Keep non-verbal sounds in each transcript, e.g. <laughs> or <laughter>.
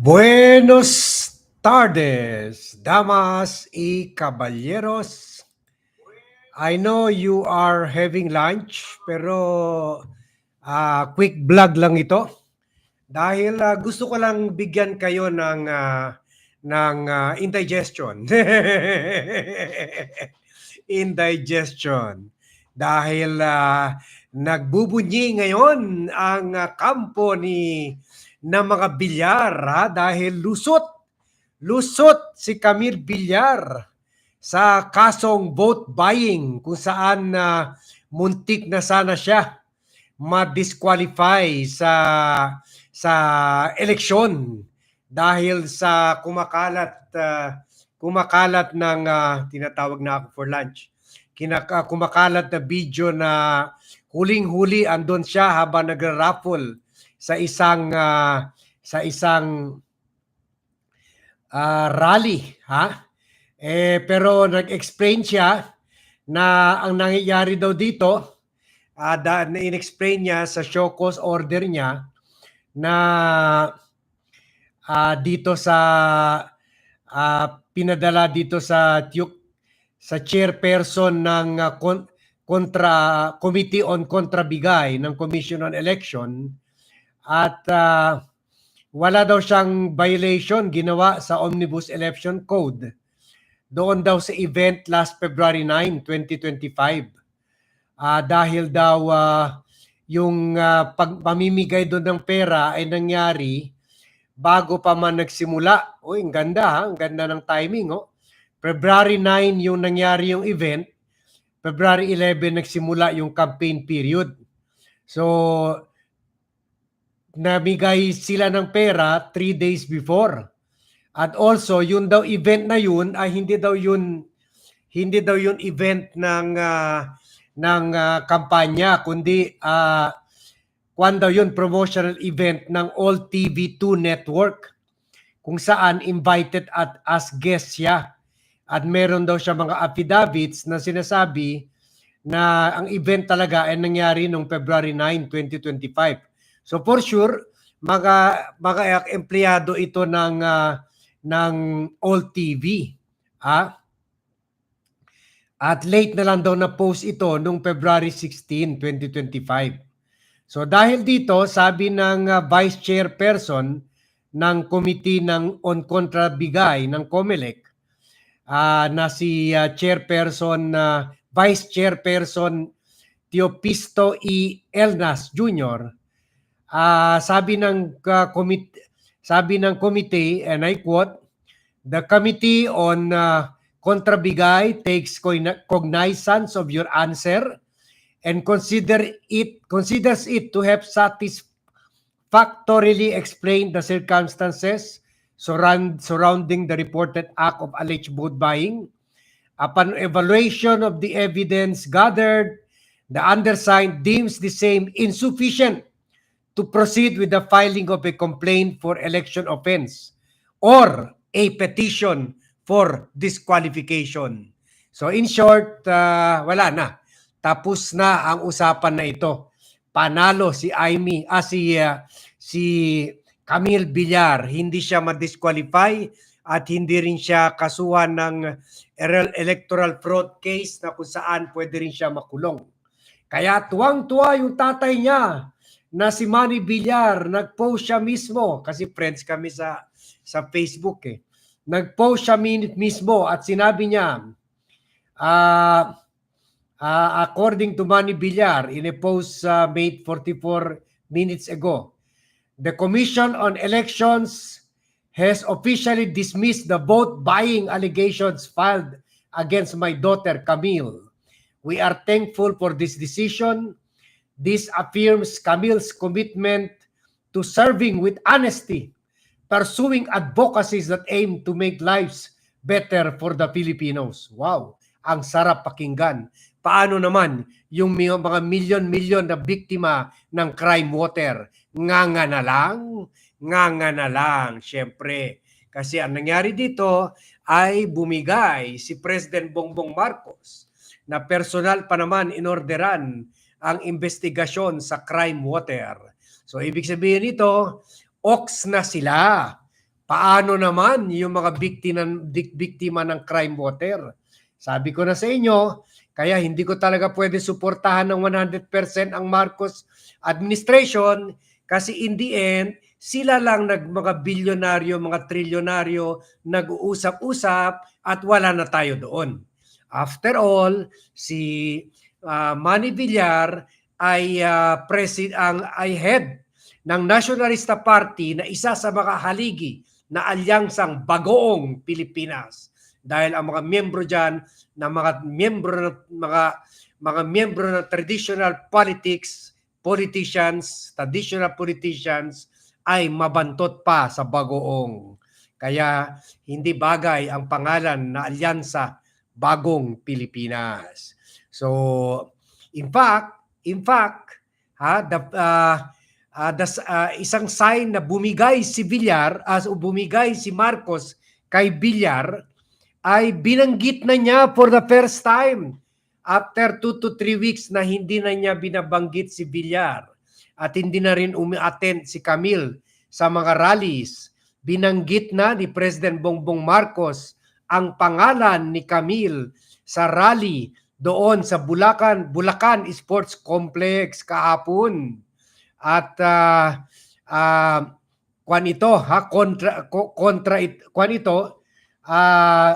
Buenos tardes, damas y caballeros. I know you are having lunch, pero ah, quick vlog lang ito. Dahil ah, gusto ko lang bigyan kayo ng ah, ng ah, indigestion. <laughs> indigestion. Dahil ah, nagbubunyi ngayon ang ah, kampo ni ng mga bilyar ha? dahil lusot lusot si Camille Villar sa kasong vote buying kung saan na muntik na sana siya ma-disqualify sa sa eleksyon dahil sa kumakalat ah, kumakalat ng ah, tinatawag na ako for lunch kinaka kumakalat na video na huling-huli andon siya habang nagra-raffle sa isang ah, sa isang ah, rally ha? Eh pero nag-explain siya na ang nangyayari daw dito uh, da, na in-explain niya sa show cause order niya na ah, dito sa ah, pinadala dito sa Tiyuk sa chairperson ng ah, kon- kontra Committee on Kontrabigay ng Commission on Election at ah, wala daw siyang violation ginawa sa Omnibus Election Code doon daw sa event last February 9, 2025. Ah, dahil daw ah, yung ah, pagpamimigay doon ng pera ay nangyari bago pa man nagsimula. Uy, ang ganda ha, ang ganda ng timing oh. February 9 yung nangyari yung event. February 11 nagsimula yung campaign period. So, namigay sila ng pera three days before. At also, yun daw event na yun ay hindi daw yun hindi daw yun event ng ah, ng ah, kampanya kundi ah kwan daw yun promotional event ng All TV2 network kung saan invited at as guest siya. At meron daw siya mga affidavits na sinasabi na ang event talaga ay nangyari noong February 9, 2025. So for sure, mga mga empleyado ito ng ah, ng All TV. Ah. At late na lang daw na post ito noong February 16, 2025. So dahil dito, sabi ng ah, Vice Chairperson ng Committee ng on Kontrabigay ng COMELEC ah, na si ah, Chairperson ah, Vice Chairperson Teopisto E. Elnas Jr. Ah, sabi ng uh, committee sabi ng committee and I quote the committee on uh, kontrabigay takes cogn- cognizance of your answer and consider it considers it to have satisfactorily explained the circumstances surround, surrounding the reported act of alleged vote buying. Upon evaluation of the evidence gathered the undersigned deems the same insufficient to proceed with the filing of a complaint for election offense or a petition for disqualification. So in short, uh, wala na. Tapos na ang usapan na ito. Panalo si Amy, ah, si, uh, si Camille Villar. Hindi siya ma-disqualify at hindi rin siya kasuhan ng electoral fraud case na kung saan pwede rin siya makulong. Kaya tuwang-tuwa yung tatay niya na si Manny Villar, nag-post siya mismo kasi friends kami sa sa Facebook eh. Nag-post siya mismo at sinabi niya uh, uh, according to Manny Villar in a post uh, made 44 minutes ago, the Commission on Elections has officially dismissed the vote buying allegations filed against my daughter Camille. We are thankful for this decision This affirms Camille's commitment to serving with honesty, pursuing advocacies that aim to make lives better for the Filipinos. Wow, ang sarap pakinggan. Paano naman yung mga milyon-milyon na biktima ng crime water? Nganga na lang, nganga na lang, syempre. Kasi ang nangyari dito ay bumigay si President Bongbong Marcos na personal pa naman inorderan ang investigasyon sa crime water. So ibig sabihin nito, ox na sila. paano naman yung mga biktima, biktima ng crime water? Sabi ko na sa inyo, kaya hindi ko talaga pwede suportahan ng 100% ang Marcos administration kasi in the end, sila lang nag mga bilyonaryo, mga trilyonaryo nag-uusap-usap at wala na tayo doon. After all, si uh, Manny Villar ay uh, presid ang ay head ng Nationalista Party na isa sa mga haligi na alyansang Bagoong Pilipinas. Dahil ang mga miyembro diyan na mga miyembro ng mga mga miyembro ng traditional politics, politicians, traditional politicians ay mabantot pa sa Bagoong. Kaya hindi bagay ang pangalan na alyansa Bagong Pilipinas. So, in fact, in fact, ha, the, uh, uh, the, uh, isang sign na bumigay si Villar, as uh, bumigay si Marcos kay Villar, ay binanggit na niya for the first time after 2 to 3 weeks na hindi na niya binabanggit si Villar at hindi na rin umi-attend si Camille sa mga rallies. Binanggit na ni President Bongbong Marcos ang pangalan ni Camille sa rally doon sa Bulacan, Bulacan Sports Complex kahapon. At uh, uh, kwan ito, ha, kontra, kontra it, kwan ito, uh,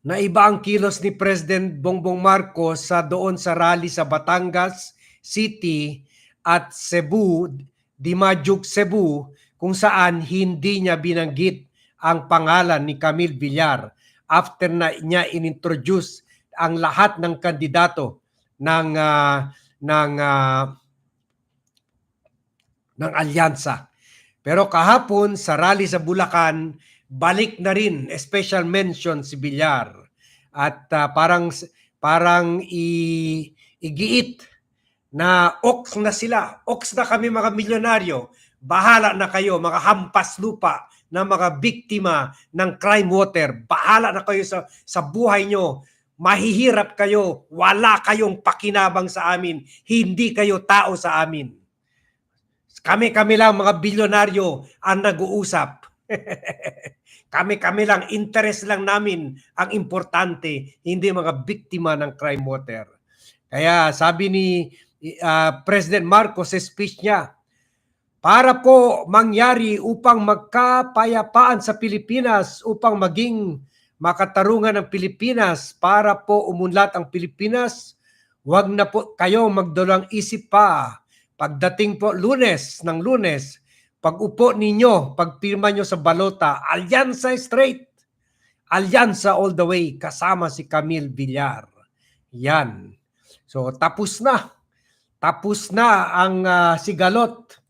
na iba ang kilos ni President Bongbong Marcos sa doon sa rally sa Batangas City at Cebu, Dimajuk, Cebu, kung saan hindi niya binanggit ang pangalan ni Camille Villar after na niya inintroduce ang lahat ng kandidato ng uh, ng uh, ng alyansa. Pero kahapon sa rally sa Bulacan, balik na rin special mention si Villar at uh, parang parang i, igiit na ox na sila. Ox na kami mga milyonaryo. Bahala na kayo mga hampas lupa na mga biktima ng crime water. Bahala na kayo sa, sa buhay nyo. Mahihirap kayo. Wala kayong pakinabang sa amin. Hindi kayo tao sa amin. Kami-kami lang mga bilyonaryo ang nag-uusap. <laughs> Kami-kami lang, interest lang namin ang importante, hindi mga biktima ng crime water. Kaya sabi ni uh, President Marcos sa speech niya, para po mangyari upang magkapayapaan sa Pilipinas, upang maging makatarungan ng Pilipinas, para po umunlad ang Pilipinas, huwag na po kayo magdalang isip pa. Pagdating po lunes ng lunes, pag upo ninyo, pagpirma nyo sa balota, Alyansa straight. Alyansa all the way kasama si Camille Villar. Yan. So tapos na. Tapos na ang uh, sigalot.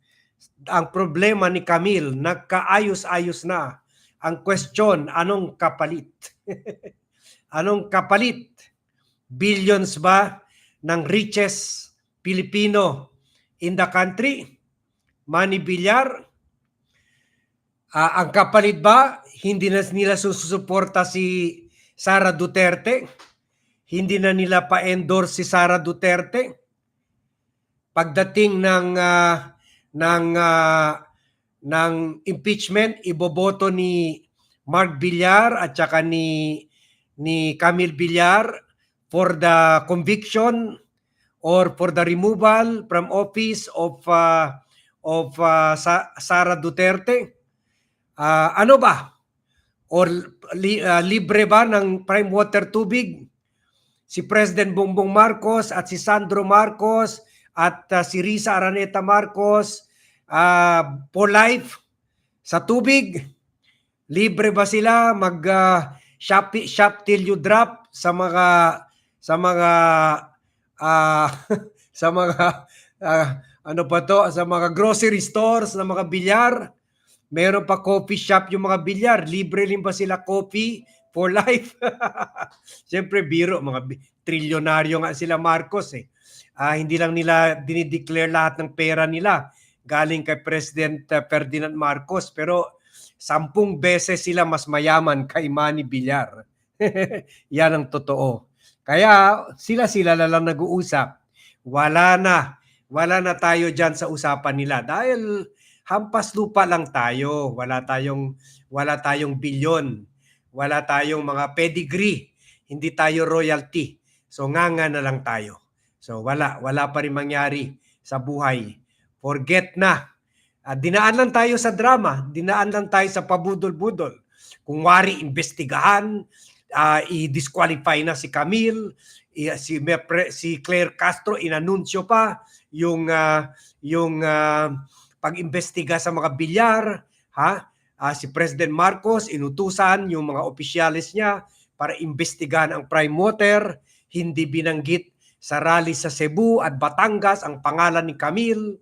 Ang problema ni Camille, nagkaayos-ayos na. Ang question, anong kapalit? <laughs> anong kapalit? Billions ba ng richest Pilipino in the country? Manny Villar, uh, ang kapalit ba, hindi na nila susuporta si Sara Duterte? Hindi na nila pa-endorse si Sara Duterte? Pagdating ng uh, ng uh, ng impeachment, iboboto ni Mark Villar at saka ni ni Camille Villar for the conviction or for the removal from office of uh, of uh, Sa- Sara Duterte? Uh, ano ba? Or li- uh, libre ba ng prime water tubig? Si President Bongbong Marcos at si Sandro Marcos at uh, si Risa Araneta Marcos uh, for life sa tubig? Libre ba sila mag uh, shop, shop till you drop sa mga sa mga uh, <laughs> sa mga uh, ano pa to, sa mga grocery stores na mga bilyar. Meron pa coffee shop yung mga bilyar. Libre rin ba sila coffee for life? <laughs> Siyempre, biro. Mga trilyonaryo nga sila Marcos eh. Uh, hindi lang nila dinideclare lahat ng pera nila galing kay President uh, Ferdinand Marcos. Pero sampung beses sila mas mayaman kay Manny Villar. <laughs> Yan ang totoo. Kaya sila-sila lang nag-uusap. Wala na wala na tayo dyan sa usapan nila dahil hampas lupa lang tayo. Wala tayong wala tayong bilyon. Wala tayong mga pedigree. Hindi tayo royalty. So nganga na lang tayo. So wala wala pa rin mangyari sa buhay. Forget na. Ah, dinaan lang tayo sa drama, dinaan lang tayo sa pabudol-budol. Kung wari imbestigahan, ah, i-disqualify na si Camille, i- si Mepre- si Claire Castro inanunsyo pa yung ah, yung ah, pag-imbestiga sa mga bilyar, ha? Ah, si President Marcos inutusan yung mga opisyalis niya para imbestigahan ang prime water, hindi binanggit sa rally sa Cebu at Batangas ang pangalan ni Camille.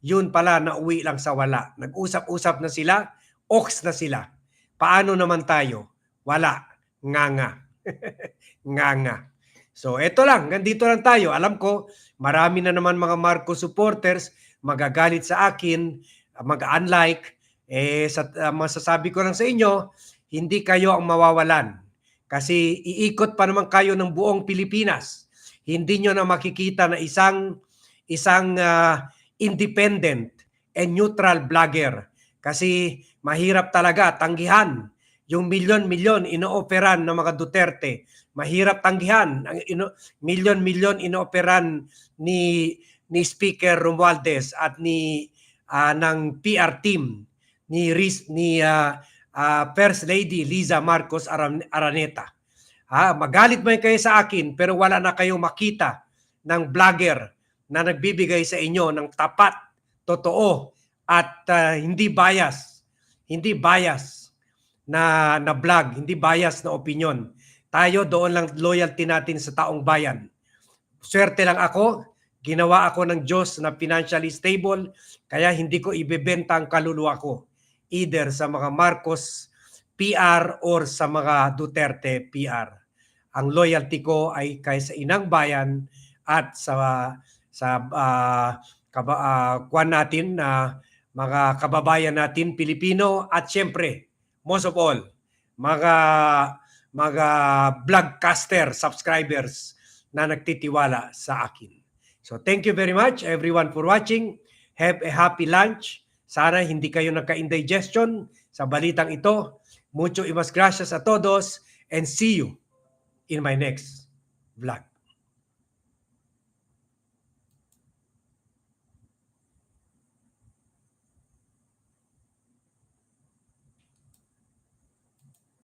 Yun pala nauwi lang sa wala. Nag-usap-usap na sila, ox na sila. Paano naman tayo? Wala. Nganga. Nganga. <laughs> So eto lang, nandito lang tayo. Alam ko, marami na naman mga Marcos supporters magagalit sa akin, mag-unlike. Eh, sa, uh, masasabi ko lang sa inyo, hindi kayo ang mawawalan. Kasi iikot pa naman kayo ng buong Pilipinas. Hindi nyo na makikita na isang isang ah, independent and neutral vlogger. Kasi mahirap talaga tanggihan yung milyon-milyon inooperan ng mga Duterte. Mahirap tanggihan ang ino, milyon-milyon inooperan ni ni Speaker Romualdez at ni ah, ng PR team ni ni ah, ah, First Lady Liza Marcos Aran- Araneta. Ha, magalit man kayo sa akin pero wala na kayong makita ng vlogger na nagbibigay sa inyo ng tapat, totoo at ah, hindi bias. Hindi bias na na vlog, hindi bias na opinion. Tayo doon lang loyalty natin sa taong bayan. Swerte lang ako, ginawa ako ng Diyos na financially stable, kaya hindi ko ibebenta ang kaluluwa ko either sa mga Marcos PR or sa mga Duterte PR. Ang loyalty ko ay kay sa inang bayan at sa sa ah, kaba, ah, kwan natin na mga kababayan natin Pilipino at syempre most of all mga mga vlogcaster subscribers na nagtitiwala sa akin. So thank you very much everyone for watching. Have a happy lunch. Sana hindi kayo nagka-indigestion sa balitang ito. Mucho imas gracias a todos and see you in my next vlog.